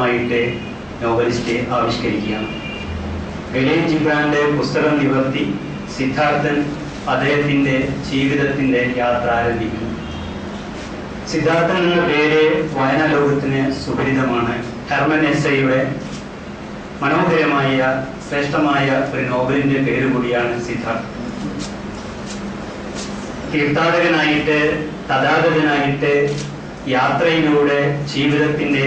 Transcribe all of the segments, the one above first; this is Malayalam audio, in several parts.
മനോഹരമായിട്ട് നോവലിസ്റ്റ് ആവിഷ്കരിക്കുകയാണ്. വിലയം ജിബ്രാന്റെ പുസ്തകം നിവർത്തി സിദ്ധാർത്ഥൻ അദ്ദേഹത്തിന്റെ ജീവിതത്തിന്റെ യാത്ര ആരംഭിക്കുന്നു സിദ്ധാർത്ഥൻ എന്ന പേര് വായനാ ലോകത്തിന് സുപരിതമാണ് ഹെർമൻ എസ്ഐയുടെ മനോഹരമായ ശ്രേഷ്ഠമായ ഒരു നോവലിന്റെ പേര് കൂടിയാണ് സിദ്ധാർത്ഥൻ. തീർത്ഥാടകനായിട്ട് തഥാഗതനായിട്ട് യാത്രയിലൂടെ ജീവിതത്തിന്റെ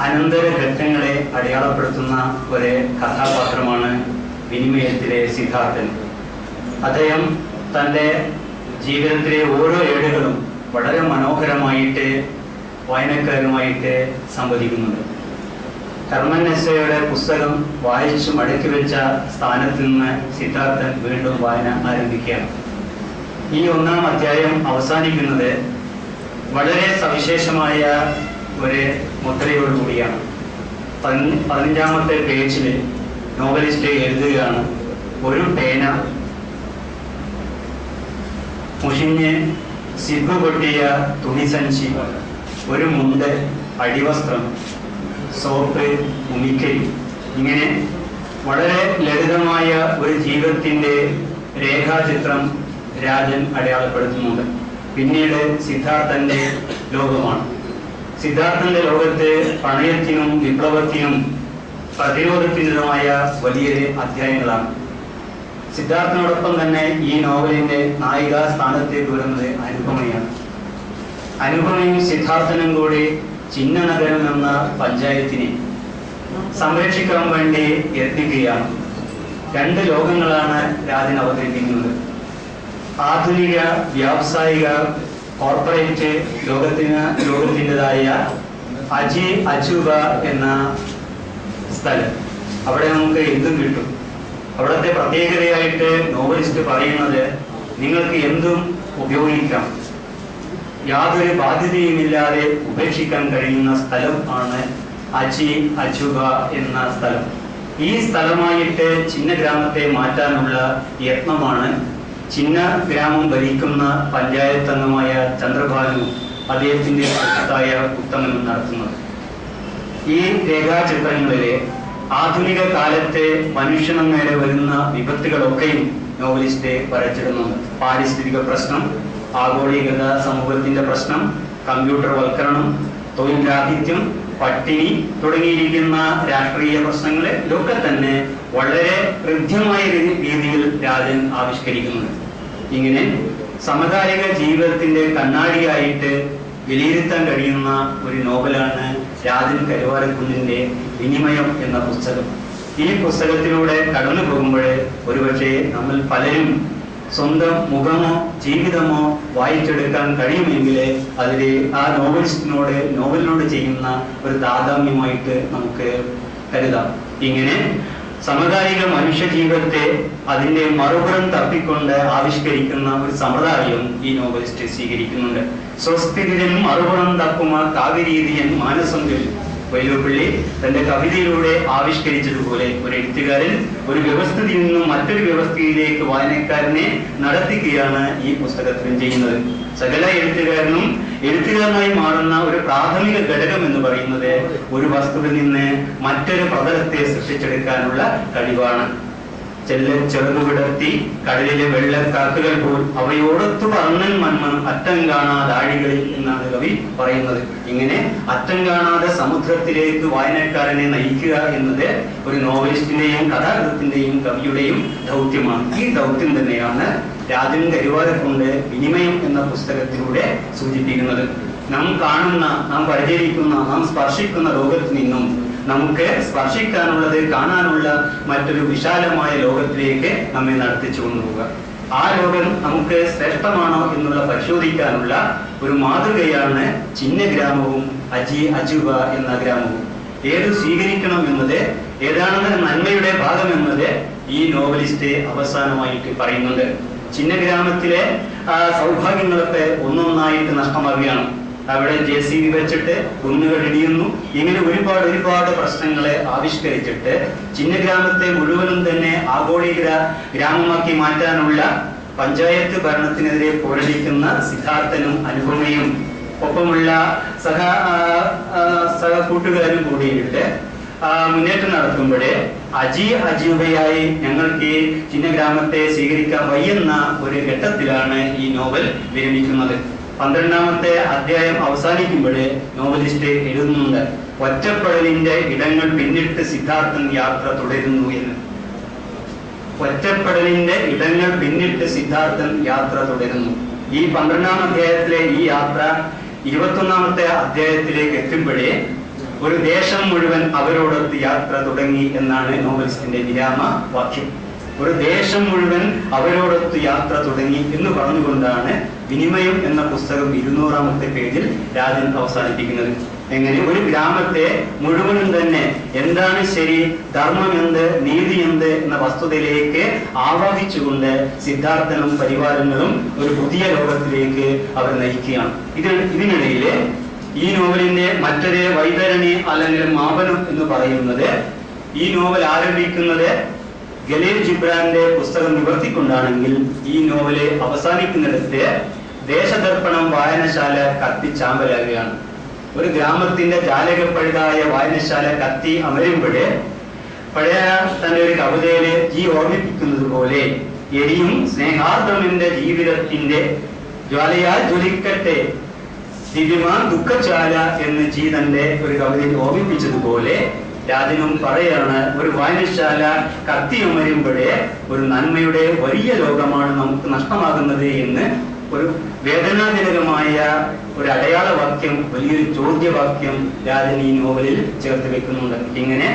അനന്തര ഘട്ടങ്ങളെ അടയാളപ്പെടുത്തുന്ന ഒരു കഥാപാത്രമാണ് വിനിമയത്തിലെ സിദ്ധാർത്ഥൻ. അദ്ദേഹം തന്റെ ജീവിതത്തിലെ ഓരോ ഏടുകളും വളരെ മനോഹരമായിട്ട് വായനക്കാരുമായിട്ട് സംവദിക്കുന്നുണ്ട്. ഹെർമൻ എസ്സയുടെ പുസ്തകം വായിച്ചു മടക്കി വെച്ച സ്ഥാനത്ത് നിന്ന് സിദ്ധാർത്ഥൻ വീണ്ടും വായന ആരംഭിക്കുകയാണ്. ഈ ഒന്നാം അധ്യായം അവസാനിക്കുന്നത് വളരെ സവിശേഷമായ ഒരു മുദ്രയോടുകൂടിയാണ് പതിന- പതിനഞ്ചാമത്തെ പേജിൽ നോവലിസ്റ്റ് എഴുതുകയാണ് ഒരു പേന. മുഷിഞ്ഞ് സിബ് പൊട്ടിയ തുണിസഞ്ചി ഒരു മുണ്ട് അടിവസ്ത്രം സോപ്പ് ഉമിക്കരി ഇങ്ങനെ വളരെ ലളിതമായ ഒരു ജീവിതത്തിന്റെ രേഖാചിത്രം രാജൻ അടയാളപ്പെടുത്തുന്നുണ്ട്. പിന്നീട് സിദ്ധാർത്ഥന്റെ ലോകമാണ്. സിദ്ധാർത്ഥന്റെ ലോകത്തെ പ്രണയത്തിനും വിപ്ലവത്തിനും പ്രതിരോധത്തിനുമായ വലിയൊരു അധ്യായങ്ങളാണ്. സിദ്ധാർത്ഥനോടൊപ്പം തന്നെ ഈ നോവലിന്റെ നായിക സ്ഥാനത്തേക്ക് വരുന്നത് അനുപമയാണ്. അനുപമയും സിദ്ധാർത്ഥനും കൂടി ചിഹ്നനഗരം എന്ന പഞ്ചായത്തിനെ സംരക്ഷിക്കാൻ വേണ്ടി യത്നിക്കുകയാണ്. രണ്ട് ലോകങ്ങളാണ് രാജൻ അവതരിപ്പിക്കുന്നത്. ആധുനിക വ്യാവസായിക കോർപ്പറേറ്റ് ലോകത്തിന് ലോകത്തിന്റെതായ അജി അജുബ എന്ന സ്ഥലം. അവിടെ നമുക്ക് എന്തും കിട്ടും. അവിടുത്തെ പ്രത്യേകതയായിട്ട് നോവലിസ്റ്റ് പറയുന്നത് നിങ്ങൾക്ക് എന്തും ഉപയോഗിക്കാം. യാതൊരു ബാധ്യതയുമില്ലാതെ ഉപേക്ഷിക്കാൻ കഴിയുന്ന സ്ഥലം ആണ് അജി അജുബ എന്ന സ്ഥലം. ഈ സ്ഥലമായിട്ട് ചിന്ന ഗ്രാമത്തെ മാറ്റാനുള്ള യത്നമാണ് ചിന്ന ഗ്രാമം ഭരിക്കുന്ന പഞ്ചായത്ത് അംഗമായ ചന്ദ്രബാലു അദ്ദേഹത്തിന്റെ സുഹൃത്തായ ഉത്തമൻ നടത്തുന്നത്. ഈ രേഖാചിത്രങ്ങളിലെ ആധുനിക കാലത്തെ മനുഷ്യന് നേരെ വരുന്ന വിപത്തുകളൊക്കെയും നോവലിസ്റ്റ് വരച്ചിടുന്നുണ്ട് പാരിസ്ഥിതിക പ്രശ്നം ആഗോളീകൃത സമൂഹത്തിന്റെ പ്രശ്നം കമ്പ്യൂട്ടർ വൽക്കരണം തൊഴിൽ രാഹിത്യം പട്ടിണി തുടങ്ങിയിരിക്കുന്ന രാഷ്ട്രീയ പ്രശ്നങ്ങളെ ഇതൊക്കെ തന്നെ വളരെ ഹൃദ്യമായ രീതി- രീതിയിൽ രാജൻ ആവിഷ്കരിക്കുന്നുണ്ട്. ഇങ്ങനെ സമകാലിക ജീവിതത്തിന്റെ കണ്ണാടിയായിട്ട് വിലയിരുത്താൻ കഴിയുന്ന ഒരു നോവലാണ് രാജൻ കരുവാരക്കുന്നിന്റെ വിനിമയം എന്ന പുസ്തകം. ഈ പുസ്തകത്തിലൂടെ കടന്നു പോകുമ്പോൾ ഒരുപക്ഷെ നമ്മൾ പലരും സ്വന്തം മുഖമോ ജീവിതമോ വായിച്ചെടുക്കാൻ കഴിയുമെങ്കിൽ അതിൽ ആ നോവലിസ്റ്റിനോട് നോവലിനോട് ചെയ്യുന്ന ഒരു താതാമ്യമായിട്ട് നമുക്ക് കരുതാം. ഇങ്ങനെ സമകാലിക മനുഷ്യ ജീവിതത്തെ അതിന്റെ മറുപുറം തപ്പിക്കൊണ്ട് ആവിഷ്കരിക്കുന്ന ഒരു സമ്പ്രദായം ഈ നോവലിസ്റ്റ് സ്വീകരിക്കുന്നുണ്ട്. സ്വസ്ഥിതിരൻ മറുപുറം തപ്പുമാർ കാവ്യരീതിയൻ മാനസങ്കിൽ വൈലോപ്പിള്ളി തന്റെ കവിതയിലൂടെ ആവിഷ്കരിച്ചതുപോലെ ഒരു എഴുത്തുകാരൻ ഒരു വ്യവസ്ഥയിൽ നിന്നും മറ്റൊരു വ്യവസ്ഥയിലേക്ക് വായനക്കാരനെ നടത്തിക്കുകയാണ് ഈ പുസ്തകത്തിൽ ചെയ്യുന്നത്. സകല എഴുത്തുകാരനും എഴുത്തുകാരനായി മാറുന്ന ഒരു പ്രാഥമിക ഘടകം എന്ന് പറയുന്നത് ഒരു വസ്തുവിൽ നിന്ന് മറ്റൊരു പ്രതലത്തെ സൃഷ്ടിച്ചെടുക്കാനുള്ള കഴിവാണ്. ചെല്ല ചെറുതു വിടർത്തി കടലിലെ വെള്ളക്കാക്കുകൾ പോൽ അവയോടൊത്തു പറന്നൻ മന്മൻ അറ്റം കാണാതെ ആഴികളിൽ എന്നാണ് കവി പറയുന്നത്. ഇങ്ങനെ അറ്റം കാണാതെ സമുദ്രത്തിലേക്ക് വായനക്കാരനെ നയിക്കുക എന്നത് ഒരു നോവലിസ്റ്റിന്റെയും കഥാകൃത്തിന്റെയും കവിയുടെയും ദൗത്യമാണ്. ഈ ദൗത്യം തന്നെയാണ് രാജൻ കരുവാരക്കൊണ്ട് വിനിമയം എന്ന പുസ്തകത്തിലൂടെ സൂചിപ്പിക്കുന്നത്. നാം കാണുന്ന നാം പരിചരിക്കുന്ന നാം സ്പർശിക്കുന്ന ലോകത്ത് നിന്നും നമുക്ക് സ്പർശിക്കാനുള്ളത് കാണാനുള്ള മറ്റൊരു വിശാലമായ ലോകത്തിലേക്ക് നമ്മെ നടത്തിച്ചു കൊണ്ടുപോവുക. ആ ലോകം നമുക്ക് ശ്രേഷ്ഠമാണോ എന്നുള്ള പരിശോധിക്കാനുള്ള ഒരു മാതൃകയാണ് ചിന്ന ഗ്രാമവും അജി അജുബ എന്ന ഗ്രാമവും. ഏത് സ്വീകരിക്കണം എന്നത് ഏതാണ് നന്മയുടെ ഭാഗം എന്നത് ഈ നോവലിസ്റ്റ് അവസാനമായിട്ട് പറയുന്നുണ്ട്. ചിന്ന ഗ്രാമത്തിലെ സൗഭാഗ്യങ്ങളൊക്കെ ഒന്നൊന്നായിട്ട് നഷ്ടമാവുകയാണ്. അവിടെ ജെ സി ബി വെച്ചിട്ട് കുന്നുകൾ ഇടിയുന്നു. ഇങ്ങനെ ഒരുപാട് ഒരുപാട് പ്രശ്നങ്ങളെ ആവിഷ്കരിച്ചിട്ട് ചിന്ന ഗ്രാമത്തെ മുഴുവനും തന്നെ ആഗോളീകൃത ഗ്രാമമാക്കി മാറ്റാനുള്ള പഞ്ചായത്ത് ഭരണത്തിനെതിരെ പോരടിക്കുന്ന സിദ്ധാർത്ഥനും അനുപമയും ഒപ്പമുള്ള സഹ സഹ കൂട്ടുകാരും കൂടിയിട്ട് മുന്നേറ്റം നടത്തുമ്പോഴേ അജി അജീവയായി ഞങ്ങൾക്ക് ഈ ചിഹ്നഗ്രാമത്തെ സ്വീകരിക്കാൻ വയ്യുന്ന ഒരു ഘട്ടത്തിലാണ് ഈ നോവൽ വിരമിക്കുന്നത്. പന്ത്രണ്ടാമത്തെ അധ്യായം അവസാനിക്കുമ്പോഴേ നോവലിസ്റ്റ് എഴുതുന്നുണ്ട് ഒറ്റപ്പെടലിന്റെ ഇടങ്ങൾ പിന്നിട്ട് സിദ്ധാർത്ഥൻ യാത്ര തുടരുന്നു എന്ന്. ഒറ്റപ്പെടലിന്റെ ഇടങ്ങൾ പിന്നിട്ട് സിദ്ധാർത്ഥൻ യാത്ര തുടരുന്നു. ഈ പന്ത്രണ്ടാം അധ്യായത്തിലെ ഈ യാത്ര ഇരുപത്തൊന്നാമത്തെ അധ്യായത്തിലേക്ക് എത്തുമ്പോഴേ ഒരു ദേശം മുഴുവൻ അവരോടൊത്ത് യാത്ര തുടങ്ങി എന്നാണ് നോവലിസ്റ്റിന്റെ വിരാമ വാക്യം ഒരു ദേശം മുഴുവൻ അവരോടൊത്ത് യാത്ര തുടങ്ങി എന്ന് പറഞ്ഞുകൊണ്ടാണ് വിനിമയം എന്ന പുസ്തകം ഇരുന്നൂറാമത്തെ പേജിൽ രാജൻ അവസാനിപ്പിക്കുന്നത്. എങ്ങനെ? ഒരു ഗ്രാമത്തെ മുഴുവനും തന്നെ എന്താണ് ശരി ധർമ്മം എന്ത് നീതി എന്ത് എന്ന വസ്തുതയിലേക്ക് ആവാഹിച്ചുകൊണ്ട് സിദ്ധാർത്ഥനും പരിവാരങ്ങളും ഒരു പുതിയ ലോകത്തിലേക്ക് അവർ നയിക്കുകയാണ്. ഇത് ഇതിനിടയിൽ ഈ നോവലിന്റെ മറ്റൊരു വൈതരണി അല്ലെങ്കിൽ മാപനം എന്ന് പറയുന്നത് ഈ നോവൽ ആരംഭിക്കുന്നത് ഗലീൽ ജിബ്രാന്റെ പുസ്തകം നിവർത്തിക്കൊണ്ടാണെങ്കിൽ ഈ നോവലെ അവസാനിക്കുന്നിടത്ത് ദേശദർപ്പണം വായനശാല കത്തിച്ചാമ്പലാകുകയാണ് ഒരു ഗ്രാമത്തിന്റെ ജാലകപ്പഴുതായ വായനശാല കത്തി അമരുമ്പോഴേ പഴയ തന്റെ ഒരു കവിതയിൽ ജീ ഓർമ്മിപ്പിക്കുന്നത് പോലെ എരിയും സ്നേഹാർദ്രമെന്റെ ജീവിതത്തിന്റെ ജ്വാലയാൽ ജ്വലിക്കട്ടെ ദിവ്യമാൻ ദുഃഖശാല എന്ന് ജീ തന്റെ ഒരു കവിതയിൽ ഓർമ്മിപ്പിച്ചതുപോലെ രാജനും പറയാണ് ഒരു വായനശാല കത്തിയമരുമ്പോഴേ ഒരു നന്മയുടെ വലിയ ലോകമാണ് നമുക്ക് നഷ്ടമാകുന്നത് എന്ന് ഒരു വേദനാജനകമായ ഒരു അടയാള വാക്യം വലിയൊരു ചോദ്യവാക്യം രാജൻ ഈ നോവലിൽ ചേർത്ത് വെക്കുന്നുണ്ട്. ഇങ്ങനെ